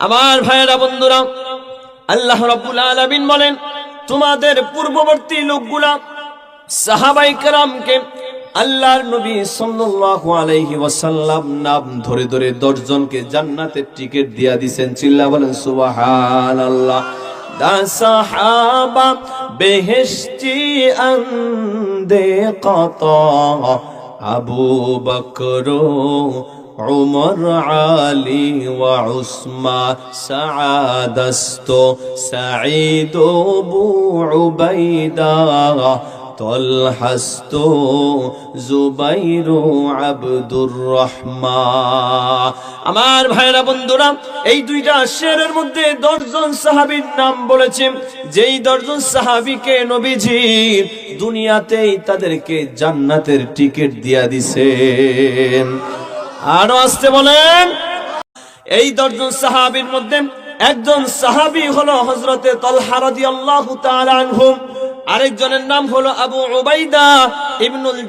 আমার ভাইয়েরা বন্ধুরা, আল্লাহ রাব্বুল আলামিন বলেন, তোমাদের পূর্ববর্তী লোকগুলা সাহাবাই কেরামকে আল্লাহর নবী সাল্লাল্লাহু আলাইহি ওয়াসাল্লাম নাম ধরে ধরে দশজনকে জান্নাতের টিকিট দিয়া দিছেন। চিল্লা বলেন, সুবহানাল্লাহ। দা সাহাবা বেহেশতি আন্দে কত, আবু বকর عمر علي وعثمان سعادست سعيد أبو عبيدة طلحست زبير عبد الرحمن আমার ভাইরা বন্ধুরা এই দুইটা শেরের মধ্যে দশজন সাহাবীর নাম বলেছে যেই দশজন সাহাবীকে নবীজি দুনিয়াতেই তাদেরকে জান্নাতের টিকিট দিয়া দিছেন আরও আসতে বলেন। এই দশজন সাহাবীর মধ্যে একজন সাহাবী হলো হজরতে তলহা রাদিয়াল্লাহু তাআলা আনহু। আরেকজনের নাম হলো আবু উবাইদা ইবনুল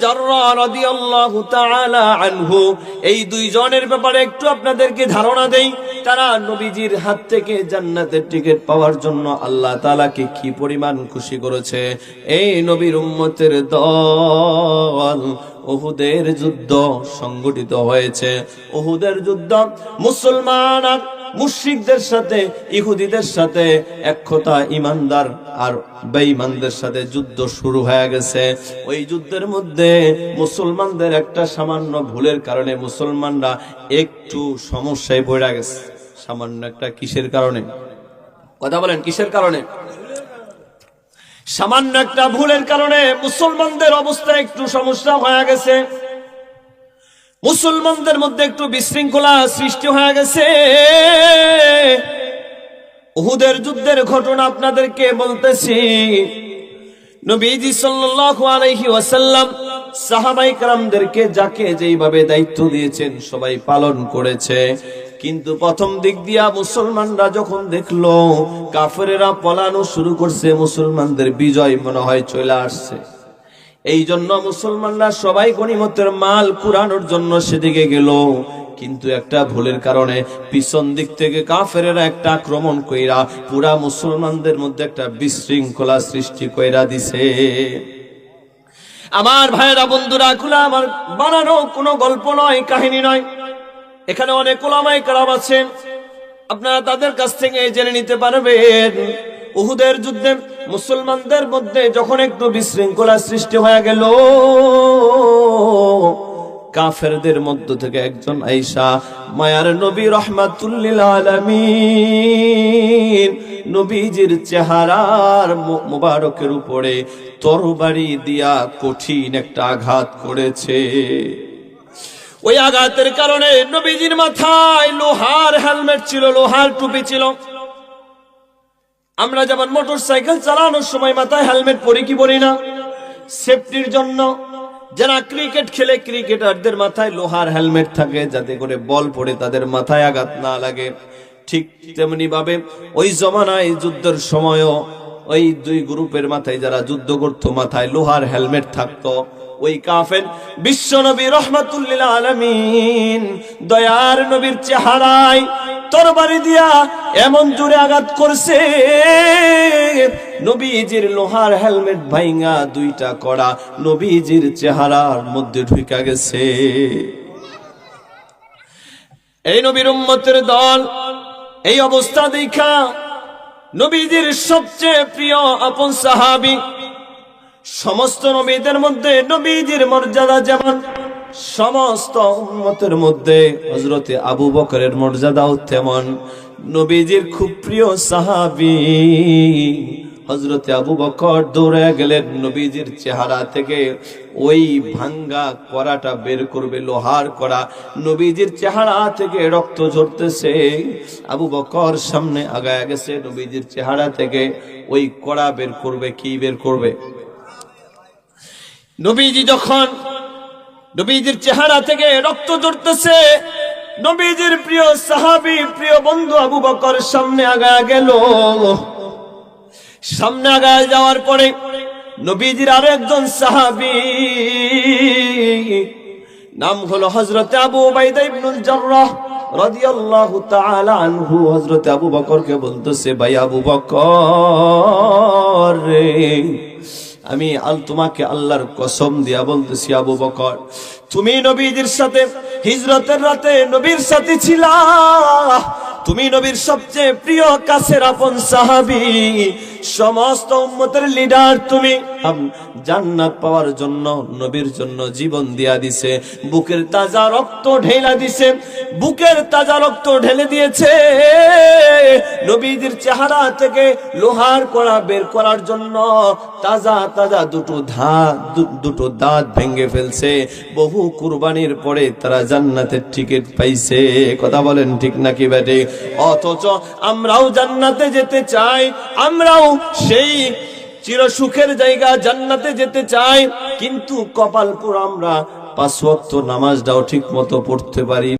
রাদিয়াল্লাহু তাআলা আনহু। এই দুইজনের ব্যাপারে একটু আপনাদেরকে ধারণা দেই। তারা নবীজির হাত থেকে জান্নাতের টিকিট পাওয়ার জন্য আল্লাহ তাআলাকে কি পরিমাণ খুশি করেছে? এই নবীর উম্মতের দল ওহুদের যুদ্ধ সংগঠিত হয়েছে। ওহুদের যুদ্ধ মুসলমান আর মুশরিকদের সাথে, ইহুদিদের সাথে একতা ইমানদার আর বেঈমানদের সাথে যুদ্ধ শুরু হয়ে গেছে। ওই যুদ্ধের মধ্যে মুসলমানদের একটা সামান্য ভুলের কারণে মুসলমানরা একটু সমস্যায় পড়ে গেছে। সামান্য একটা কিসের কারণে? কথা বলেন, কিসের কারণে? সামান্য একটা ভুলের কারণে মুসলমানদের অবস্থা একটু সমস্যা হয়ে গেছে। মুসলমানদের মধ্যে একটু বিশৃঙ্খলা সৃষ্টি হয়ে গেছে। উহুদের যুদ্ধের ঘটনা আপনাদেরকে বলতেছি। নবীজি সাল্লাল্লাহু আলাইহি ওয়াসাল্লাম সাহাবাই কারামদেরকে যাকে যেইভাবে দায়িত্ব দিয়েছেন, সবাই পালন করেছে। কিন্তু প্রথম দিক দিয়া মুসলমানরা যখন দেখল, কাফেরেরা পলানো শুরু করছে, মুসলমানদের বিজয় মনে হয় চলে আসছে। এই জন্য মুসলমানরা সবাই গণিমতের মাল কুরানোর জন্য সেদিকে গেল। কিন্তু একটা ভুলের কারণে পিছন দিক থেকে কাফেরেরা একটা আক্রমণ কইরা পুরা মুসলমানদের মধ্যে একটা বিশৃঙ্খলা সৃষ্টি কইরা দিছে। আমার ভাইয়েরা, বন্ধুরা, এগুলো আমার বানানো কোনো গল্প নয়, কাহিনী নয়। এখানে অনেক ওলামাই কালাম আছেন। আপনারা তাদের কাছ থেকে জেনে নিতে পারবেন, উহুদের যুদ্ধে মুসলমানদের মধ্যে যখন একটু বিশৃঙ্খলা সৃষ্টি হয়ে গেল, কাফেরদের মধ্য থেকে একজন আইসা মায়ার নবী রহমাতুল্লিল আলামিন, নবীজির চেহারার মুবারকের উপরে তরবারি দিয়া কঠিন একটা আঘাত করেছে। ওই আঘাতের কারণে নবীজির মাথায় লোহার হেলমেট ছিল, লোহার টুপি ছিল। আমরা যেমন মোটর সাইকেল চালানোর সময় মাথায় হেলমেট পরি, কি পরি না? সেফটির জন্য যারা ক্রিকেট খেলে ক্রিকেটারদের মাথায় লোহার হেলমেট থাকে, যাতে করে বল পড়ে তাদের মাথায় আঘাত না লাগে। ঠিক তেমনি ভাবে ওই জমানায় যুদ্ধের সময়ও ওই দুই গ্রুপের মাথায় যারা যুদ্ধ করতো, মাথায় লোহার হেলমেট থাকতো। ওই কাফের বিশ্ব নবী রহমাতুল্লিল আলমিন দয়ার নবীর চেহারায় তরবারি দিয়া এমন জোরে আঘাত করছে। নবীজির লোহার হেলমেট ভাইঙ্গা দুইটা কড়া নবীজির চেহারার মধ্যে ঢুকা গেছে। এই নবীর উম্মতের দল এই অবস্থা দেখা নবীজির সবচেয়ে প্রিয় আপন সাহাবী সমস্ত নবীদের মধ্যে, নবীজির মর্যাদা যেমন, সমস্ত উম্মতের মধ্যে হজরতে আবু বকরের মর্যাদাও তেমন। নবীজির খুব প্রিয় সাহাবি হজরতে আবু বকর দৌড়ে গেলেন নবীজির চেহারা থেকে। ওই ভাঙ্গা করাটা বের করবে, লোহার করা নবীজির চেহারা থেকে রক্ত ঝরতেছে। আবু বকর সামনে আগায় গেছে, নবীজির চেহারা থেকে। ওই কড়া বের করবে, কি বের করবে? নবীজি যখন নবীজির চেহারা থেকে রক্ত ঝরতেছে, নবীজির প্রিয় সাহাবি, প্রিয় বন্ধু আবু বকর সামনে আগায় গেল। সামনে আগায় যাওয়ার পরে নবীজির আরও একজন সাহাবি, নাম হলো হজরত আবু উবাইদা ইবনুল জাররাহ রাদিয়াল্লাহু তাআলা আনহু। হযরত আবু বকরকে বলতেছে, ভাই আবু বকর রে আমি আল তোমাকে আল্লাহর কসম দিয়া বলতেছি, আবু বকর, তুমি নবীদের সাথে হিজরতের রাতে নবীর সাথে ছিলা। তুমি নবীর সবচেয়ে প্রিয় কাছের আপন সাহাবি। সমস্ত উম্মতের লিডার তুমি। জান্নাত পাওয়ার জন্য, নবীর জন্য জীবন দিয়া দিছে। বুকের তাজা রক্ত ঢেলা দিছে। বুকের তাজা রক্ত ঢেলে দিয়েছে। নবীদের চেহারা থেকে লোহার কড়া বের করার জন্য তাজা তাজা দুটো ধাত দুটো দাঁত ভেঙে ফেলছে। বহু কুরবানির পরে তারা জান্নাতের টিকিট পাইছে। কথা বলেন ঠিক নাকি বেটে অথচ আমরাও জান্নাতে যেতে চাই, আমরাও সেই চির সুখের জায়গা জান্নাতে যেতে চাই কিন্তু কপালপুর আমরা পাঁচ নামাজটাও ঠিক মতো পড়তে পারি